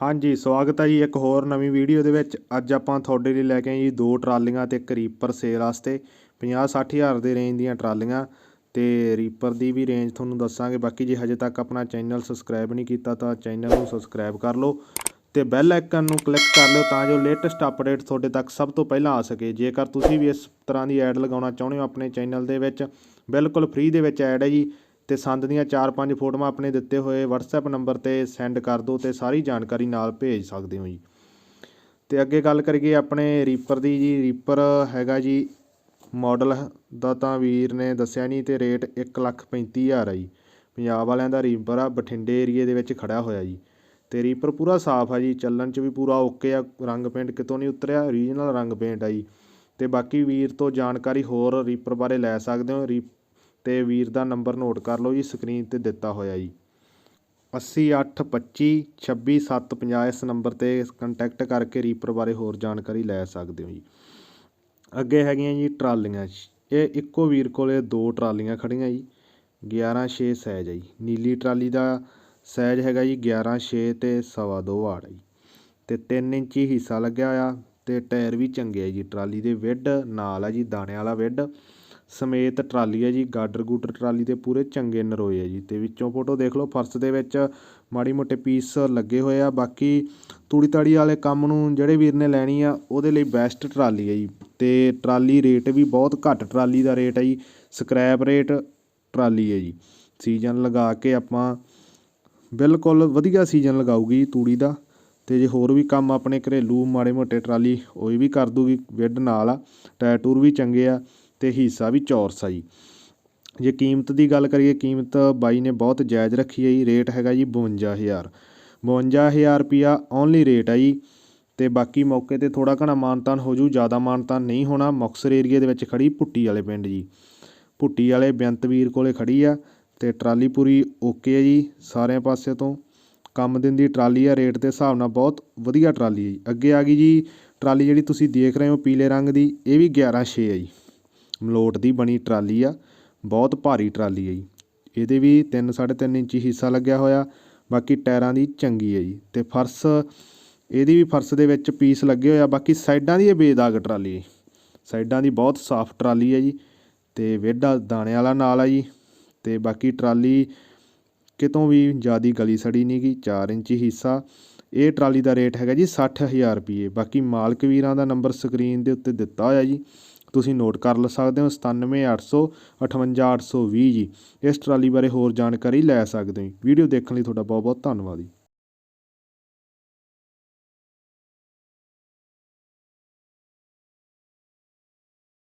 ਹਾਂਜੀ, ਸਵਾਗਤ ਹੈ ਜੀ ਇੱਕ ਹੋਰ ਨਵੀਂ ਵੀਡੀਓ ਦੇ ਵਿੱਚ। ਅੱਜ ਆਪਾਂ ਤੁਹਾਡੇ ਲਈ ਲੈ ਕੇ ਆਏ ਜੀ ਦੋ ਟਰਾਲੀਆਂ ਤੇ ਇੱਕ ਰੀਪਰ ਸੇਲ ਵਾਸਤੇ। 50-60 ਹਜ਼ਾਰ ਦੇ ਰੇਂਜ ਦੀਆਂ ਟਰਾਲੀਆਂ ਤੇ ਰੀਪਰ ਦੀ ਵੀ ਰੇਂਜ ਤੁਹਾਨੂੰ ਦੱਸਾਂਗੇ। ਬਾਕੀ ਜੇ ਹਜੇ ਤੱਕ ਆਪਣਾ ਚੈਨਲ ਸਬਸਕ੍ਰਾਈਬ ਨਹੀਂ ਕੀਤਾ ਤਾਂ ਚੈਨਲ ਨੂੰ ਸਬਸਕ੍ਰਾਈਬ ਕਰ ਲਓ ਤੇ ਬੈਲ ਆਈਕਨ ਨੂੰ ਕਲਿੱਕ ਕਰ ਲਿਓ ਤਾਂ ਜੋ ਲੇਟੈਸਟ ਅਪਡੇਟ ਤੁਹਾਡੇ ਤੱਕ ਸਭ ਤੋਂ ਪਹਿਲਾਂ ਆ ਸਕੇ। ਜੇਕਰ ਤੁਸੀਂ ਵੀ ਇਸ ਤਰ੍ਹਾਂ ਦੀ ਐਡ ਲਗਾਉਣਾ ਚਾਹੁੰਦੇ ਹੋ ਆਪਣੇ ਚੈਨਲ ਦੇ ਵਿੱਚ, ਬਿਲਕੁਲ ਫ੍ਰੀ ਦੇ ਵਿੱਚ ਐਡ ਹੈ ਜੀ। ਤੇ ਸੰਦ ਦੀਆਂ 4-5 ਫੋਟੋਆਂ ਆਪਣੇ ਦਿੱਤੇ ਹੋਏ WhatsApp ਨੰਬਰ ਤੇ ਸੈਂਡ ਕਰ ਦਿਓ ਤੇ ਸਾਰੀ ਜਾਣਕਾਰੀ ਨਾਲ ਭੇਜ ਸਕਦੇ ਹੋ ਜੀ। ਤੇ ਅੱਗੇ ਗੱਲ ਕਰੀਏ ਆਪਣੇ ਰੀਪਰ ਦੀ ਜੀ। ਰੀਪਰ ਹੈਗਾ ਜੀ ਮਾਡਲ ਦਾ ਤਾਂ ਵੀਰ ਨੇ ਦੱਸਿਆ ਨਹੀਂ ਤੇ ਰੇਟ 135000 ਆ ਜੀ। ਪੰਜਾਬ ਵਾਲਿਆਂ ਦਾ ਰੀਪਰ ਆ, ਬਠਿੰਡੇ ਏਰੀਏ ਦੇ ਵਿੱਚ ਖੜਾ ਹੋਇਆ ਜੀ। ਤੇ ਰੀਪਰ ਪੂਰਾ ਸਾਫ਼ ਆ ਜੀ, ਚੱਲਣ 'ਚ ਵੀ ਪੂਰਾ ਓਕੇ ਆ, ਰੰਗ ਪੇਂਟ ਕਿਤੋਂ ਨਹੀਂ ਉਤਰਿਆ ਓਰੀਜਨਲ ਰੰਗ ਪੇਂਟ ਆ ਜੀ। ਤੇ ਬਾਕੀ ਵੀਰ ਤੋਂ ਜਾਣਕਾਰੀ ਹੋਰ ਰੀਪਰ ਬਾਰੇ ਲੈ ਸਕਦੇ ਹੋ। ਅਤੇ ਵੀਰ ਦਾ ਨੰਬਰ ਨੋਟ ਕਰ ਲਓ ਜੀ ਸਕਰੀਨ ਤੇ ਦਿੱਤਾ ਹੋਇਆ ਜੀ। 8825 26750 ਇਸ ਨੰਬਰ ਤੇ ਕੰਟੈਕਟ ਕਰਕੇ ਰੀਪਰ ਬਾਰੇ ਹੋਰ ਜਾਣਕਾਰੀ ਲੈ ਸਕਦੇ ਹੋ ਜੀ। ਅੱਗੇ ਹੈਗੀਆਂ ਜੀ ਟਰਾਲੀਆਂ, ਇਹ ਇੱਕੋ ਵੀਰ ਕੋਲੇ ਦੋ ਟਰਾਲੀਆਂ ਖੜੀਆਂ ਜੀ 11 6 ਸਾਈਜ਼ ਹੈ ਜੀ। ਨੀਲੀ ਟਰਾਲੀ ਦਾ ਸਾਈਜ਼ ਹੈਗਾ ਜੀ 11 6 ਤੇ ਸਵਾ ਦੋ ਵਾੜ ਹੈ ਜੀ। ਤੇ 3 ਇੰਚੀ ਹਿੱਸਾ ਲੱਗਿਆ ਹੋਇਆ ਤੇ ਟਾਇਰ ਵੀ ਚੰਗੇ ਆ ਜੀ, ਟਰਾਲੀ ਦੇ ਵਿੱਡ ਨਾਲ ਆ ਜੀ ਦਾਣੇ ਵਾਲਾ ਵਿੱਡ ਸਮੇਤ ਟਰਾਲੀ ਹੈ ਜੀ, ਗਾਡਰ ਗੂਡਰ ਟਰਾਲੀ ਦੇ ਪੂਰੇ ਚੰਗੇ ਨਰੋਏ ਹੈ ਜੀ। ਤੇ ਵਿੱਚੋਂ ਫੋਟੋ ਦੇਖ ਲਓ, ਫਰਸ਼ ਦੇ ਵਿੱਚ ਮਾੜੀ ਮੋਟੇ ਪੀਸ ਲੱਗੇ ਹੋਏ ਆ। ਬਾਕੀ ਤੂੜੀ ਤਾੜੀ ਵਾਲੇ ਕੰਮ ਨੂੰ ਜਿਹੜੇ ਵੀਰ ਨੇ ਲੈਣੀ ਆ, ਉਹਦੇ ਲਈ ਬੈਸਟ ਟਰਾਲੀ ਹੈ ਜੀ। ਤੇ ਟਰਾਲੀ ਰੇਟ ਵੀ ਬਹੁਤ ਘੱਟ ਟਰਾਲੀ ਦਾ ਰੇਟ ਹੈ ਜੀ, ਸਕ੍ਰੈਪ ਰੇਟ ਟਰਾਲੀ ਹੈ ਜੀ। ਸੀਜ਼ਨ ਲਗਾ ਕੇ ਆਪਾਂ ਬਿਲਕੁਲ ਵਧੀਆ ਸੀਜ਼ਨ ਲਗਾਊਗੀ ਤੂੜੀ ਦਾ। ਤੇ ਜੇ ਹੋਰ ਵੀ ਕੰਮ ਆਪਣੇ ਘਰੇਲੂ ਮਾੜੇ ਮੋਟੇ ਟਰਾਲੀ, ਉਹ ਵੀ ਕਰ ਦੂਗੀ, ਵਿੱਡ ਨਾਲ ਆ। ਟਾਇਰ ਟੂਰ ਵੀ ਚੰਗੇ ਆ। ਤੇ ਹਿੱਸਾ ਵੀ ਚੌਰਸ ਆ ਜੀ ਜੇ ਕੀਮਤ ਦੀ ਗੱਲ ਕਰੀਏ, ਕੀਮਤ ਬਾਈ ਨੇ ਬਹੁਤ ਜਾਇਜ਼ ਰੱਖੀ ਹੈ ਜੀ। ਰੇਟ ਹੈਗਾ ਜੀ 52000 52000 ਰੁਪਿਆ ਓਨਲੀ ਰੇਟ ਆ ਜੀ। ਤੇ ਬਾਕੀ ਮੌਕੇ ਤੇ ਥੋੜਾ ਘਣਾ ਮਾਨਤਾਨ ਹੋ ਜੂ, ਜ਼ਿਆਦਾ ਮਾਨਤਾਨ ਨਹੀਂ ਹੋਣਾ। ਮੁਕਸਰ ਏਰੀਏ ਦੇ ਵਿੱਚ ਖੜੀ ਪੁੱਟੀ ਵਾਲੇ ਪਿੰਡ ਜੀ। ਪੁੱਟੀ ਵਾਲੇ ਬੇਅੰਤਵੀਰ ਕੋਲੇ ਖੜੀ ਆ ਤੇ ਟਰਾਲੀ ਪੂਰੀ ਓਕੇ ਹੈ ਜੀ ਸਾਰਿਆਂ ਪਾਸੇ ਤੋਂ। ਕੰਮ ਦਿਨ ਦੀ ਟਰਾਲੀ ਆ, ਰੇਟ ਦੇ ਹਿਸਾਬ ਨਾਲ ਬਹੁਤ ਵਧੀਆ ਟਰਾਲੀ ਹੈ ਜੀ। ਅੱਗੇ ਆ ਗਈ ਜੀ, ਟਰਾਲੀ ਜਿਹੜੀ ਤੁਸੀਂ ਦੇਖ ਰਹੇ ਹੋ ਪੀਲੇ ਰੰਗ ਦੀ, ਇਹ ਵੀ 11 6 ਹੈ ਜੀ। ਮਲੋਟ ਦੀ ਬਣੀ ਟਰਾਲੀ ਆ, ਬਹੁਤ ਭਾਰੀ ਟਰਾਲੀ ਹੈ ਜੀ। ਇਹਦੇ ਵੀ 3 3.5 ਇੰਚੀ ਹਿੱਸਾ ਲੱਗਿਆ ਹੋਇਆ, ਬਾਕੀ ਟਾਇਰਾਂ ਦੀ ਚੰਗੀ ਹੈ ਜੀ। ਤੇ ਫਰਸ਼, ਇਹਦੀ ਵੀ ਫਰਸ਼ ਦੇ ਵਿੱਚ ਪੀਸ ਲੱਗੇ ਹੋਇਆ ਬਾਕੀ ਸਾਈਡਾਂ ਦੀ ਇਹ ਬੇਦਾਗ ਟਰਾਲੀ ਹੈ ਸਾਈਡਾਂ ਦੀ ਬਹੁਤ ਸਾਫ਼ ਟਰਾਲੀ ਹੈ ਜੀ ਤੇ ਵੇਡਾ ਦਾਣੇ ਵਾਲਾ ਨਾਲ ਹੈ ਜੀ। ਤੇ ਬਾਕੀ ਟਰਾਲੀ ਕਿਤੋਂ ਵੀ ਜਿਆਦੀ ਗਲੀ ਸੜੀ ਨਹੀਂ ਗਈ 4 ਇੰਚੀ ਹਿੱਸਾ। ਇਹ ਟਰਾਲੀ ਦਾ ਰੇਟ ਹੈਗਾ ਜੀ 60000 ਰੁਪਏ ਬਾਕੀ ਮਾਲਕ ਵੀਰਾਂ ਦਾ ਨੰਬਰ ਸਕਰੀਨ ਦੇ ਉੱਤੇ ਦਿੱਤਾ ਹੋਇਆ ਜੀ। ਤੁਸੀਂ ਨੋਟ ਕਰ ਲ ਸਕਦੇ ਹੋ 97800 58820 ਜੀ। ਇਸ ਟਰਾਲੀ ਬਾਰੇ ਹੋਰ ਜਾਣਕਾਰੀ ਲੈ ਸਕਦੇ ਹੋ ਵੀਡੀਓ ਦੇਖਣ ਲਈ ਤੁਹਾਡਾ ਬਹੁਤ ਬਹੁਤ ਧੰਨਵਾਦ ਜੀ।